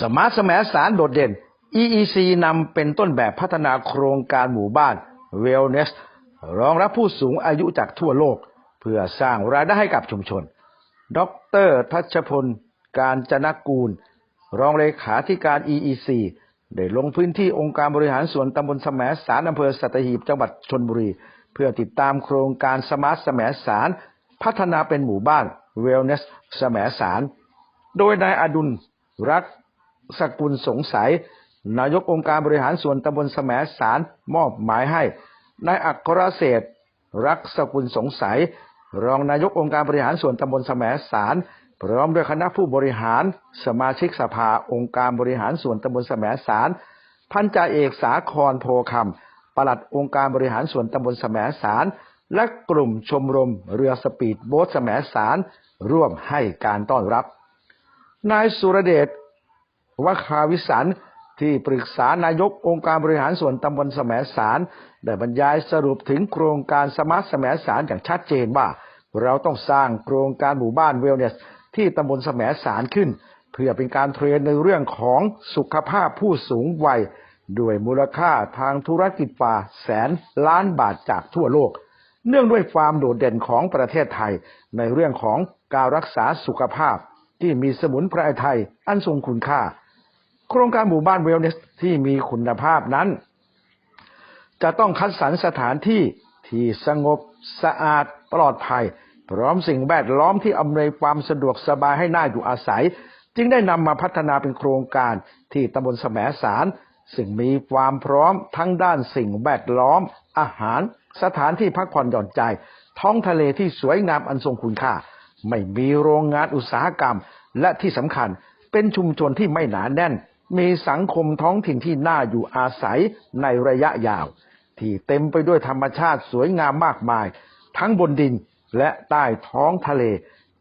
สมาร์ทสมสารโดดเด่น EEC นำเป็นต้นแบบพัฒนาโครงการหมู่บ้าน Wellness รองรับผู้สูงอายุจากทั่วโลก เพื่อสร้างรายได้ให้กับชุมชน ดรทัชพล การจนกูล รองเลขาธิการ EEC ได้ลงพื้นที่องค์การบริหารส่วนตำบลสมสารอำเภอสัตหีบจังหวัดชนบุรี เพื่อติดตามโครงการสมาร์ทสมสาร พัฒนาเป็นหมู่บ้าน Wellness แสมสาร โดยนายอดุลรัก สกุลสงสัย นายกองค์การบริหารส่วนตำบลแสมสารมอบหมายให้นายอัครเศษรักสกุลสงสัย รองนายกองค์การบริหารส่วนตำบลแสมสารพร้อมด้วยคณะผู้บริหาร สมาชิกสภาองค์การบริหารส่วนตำบลแสมสารพันจ่าเอกสาครโพคำปลัดองค์การบริหารส่วนตำบลแสมสารและกลุ่มชมรมเรือสปีดโบ๊ทแสมสารร่วมให้การต้อนรับ นายสุรเดช วคาวิสันที่ปรึกษานายกองค์การบริหารส่วนตำบลแสมสารได้บรรยายสรุปถึงโครงการสมาร์ทแสมสารอย่างชัดเจนว่า เราต้องสร้างโครงการหมู่บ้านเวลเนสที่ตำบลแสมสารขึ้น เพื่อเป็นการเทรนในเรื่องของสุขภาพผู้สูงวัยด้วยมูลค่าทางธุรกิจกว่าแสนล้านบาทจากทั่วโลก เนื่องด้วยความโดดเด่นของประเทศไทย ในเรื่องของการรักษาสุขภาพที่มีสมุนไพรไทยอันทรงคุณค่า โครงการหมู่บ้านเวลเนสที่มีคุณภาพนั้น จะต้องคัดสรรสถานที่ที่สงบสะอาดปลอดภัย พร้อมสิ่งแวดล้อมที่อำนวยความสะดวกสบายให้น่าอยู่อาศัย จึงได้นำมาพัฒนาเป็นโครงการที่ตำบลแสมสาร ซึ่งมีความพร้อมทั้งด้านสิ่งแวดล้อม อาหาร สถานที่พักผ่อนหย่อนใจ ท้องทะเลที่สวยงามอันทรงคุณค่า ไม่มีโรงงานอุตสาหกรรม และที่สำคัญเป็นชุมชนที่ไม่หนาแน่น มีสังคมท้องถิ่นที่น่าอยู่อาศัยในระยะยาว ที่เต็มไปด้วยธรรมชาติสวยงามมากมาย ทั้งบนดินและใต้ท้องทะเล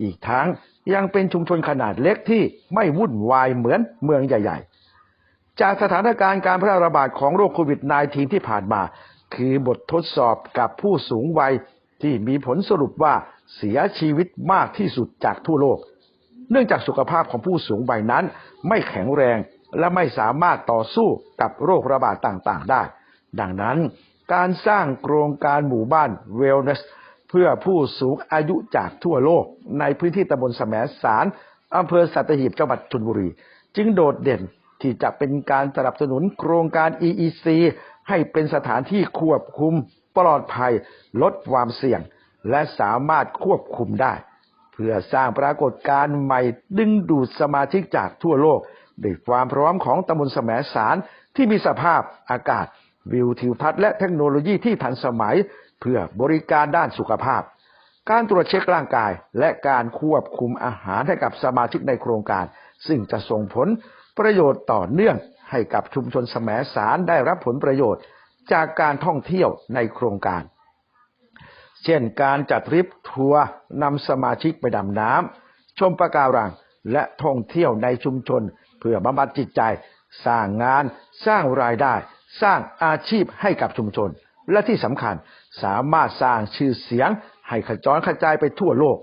อีกทั้งยังเป็นชุมชนขนาดเล็กที่ไม่วุ่นวายเหมือนเมืองใหญ่ ๆ จากสถานการณ์การแพร่ระบาดของโรคโควิด -19 ที่ผ่านมา คือบททดสอบกับผู้สูงวัยที่มีผลสรุปว่าเสียชีวิตมากที่สุดจากทั่วโลก เนื่องจากสุขภาพของผู้สูงวัยนั้นไม่แข็งแรง และไม่สามารถต่อสู้กับโรคระบาดต่างๆได้ ดังนั้นการสร้างโครงการหมู่บ้านเวลเนสเพื่อผู้สูงอายุจากทั่วโลก ในพื้นที่ตำบลแสมสารอำเภอสัตหีบจังหวัดชลบุรี จึงโดดเด่นที่จะเป็นการสนับสนุนโครงการ EEC ให้เป็นสถานที่ควบคุมปลอดภัย ลดความเสี่ยง และสามารถควบคุมได้ เพื่อสร้างปรากฏการณ์ใหม่ดึงดูดสมาชิกจากทั่วโลก ด้วยความพร้อมของตำบลแสมสารที่มีสภาพอากาศ วิวทิวทัศน์และเทคโนโลยีที่ทันสมัย เพื่อบริการด้านสุขภาพ การตรวจเช็คร่างกาย และการควบคุมอาหารให้กับสมาชิกในโครงการ ซึ่งจะส่งผลประโยชน์ต่อเนื่องให้กับชุมชนแสมสารได้รับผลประโยชน์จากการท่องเที่ยวในโครงการ เช่นการจัดทริปทัวร์นำสมาชิกไปดำน้ำชมปะการัง และท่องเที่ยวในชุมชน เพื่อบำบัดจิตใจ สร้างงาน สร้างรายได้ สร้างอาชีพให้กับชุมชน และที่สำคัญสามารถสร้างชื่อเสียง ให้ขจรกระจายไปทั่วโลก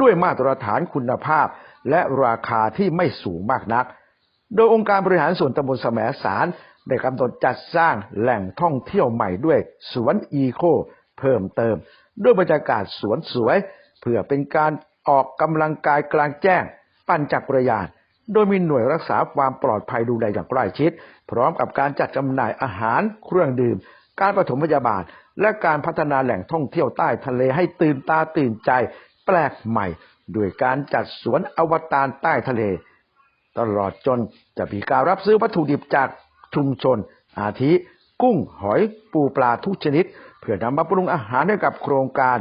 ด้วยมาตรฐานคุณภาพ และราคาที่ไม่สูงมากนัก โดยองค์การบริหารส่วนตำบลแสมสารได้กำหนดจัดสร้างแหล่งท่องเที่ยวใหม่ด้วยสวนอีโคเพิ่มเติม ด้วยบรรยากาศสวนสวย เพื่อเป็นการออกกำลังกายกลางแจ้ง ปั่นจักรยาน โดยมีหน่วยรักษาความปลอดภัยดูแลอย่างใกล้ชิด พร้อมกับการจัดจำหน่ายอาหารเครื่องดื่ม การปฐมพยาบาล และการพัฒนาแหล่งท่องเที่ยวใต้ทะเลให้ตื่นตาตื่นใจ แปลกใหม่ด้วยการจัดสวนอวตารใต้ทะเล ตลอดจนจะมีการรับซื้อวัตถุดิบจากชุมชน อาทิ กุ้งหอยปูปลาทุกชนิด เพื่อนำมาปรุงอาหารให้กับโครงการ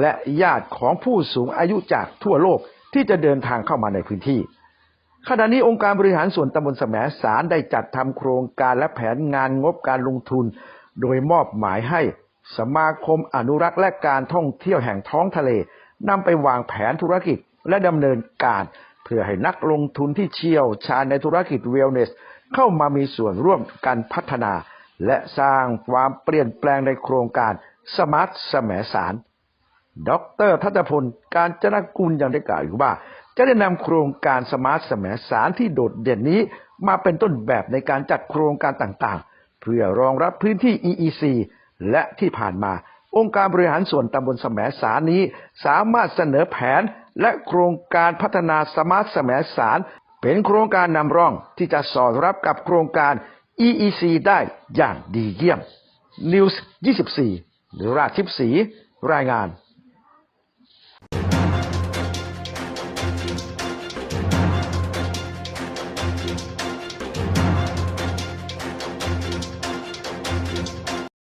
และญาติของผู้สูงอายุจากทั่วโลก ที่จะเดินทางเข้ามาในพื้นที่ ขณะนี้องค์การบริหารส่วนตำบลแสมสารได้จัดทำโครงการและแผนงานงบการลงทุน โดยมอบหมายให้สมาคมอนุรักษ์และการท่องเที่ยวแห่งท้องทะเลนำไปวางแผนธุรกิจและดำเนินการ เพื่อให้นักลงทุนที่เชี่ยวชาญในธุรกิจเวลเนส เข้ามามีส่วนร่วมการพัฒนา และสร้างความเปลี่ยนแปลงในโครงการสมาร์ทแสมสาร ดรทัตพล การจนกุลยังได้กล่าวอยู่ว่า จะได้นำโครงการสมาร์ทสมสารที่โดดเด่นนี้ มาเป็นต้นแบบในการจัดโครงการต่างๆ เพื่อรองรับพื้นที่ EEC และที่ผ่านมา องค์การบริหารส่วนตำบลสมสารนี้ สามารถเสนอแผนและโครงการพัฒนาสมาร์ทสมสาร เป็นโครงการนำร่องที่จะสอดรับกับโครงการ EEC ได้อย่างดีเยี่ยม News 24ราชทิพย์ศรีรายงาน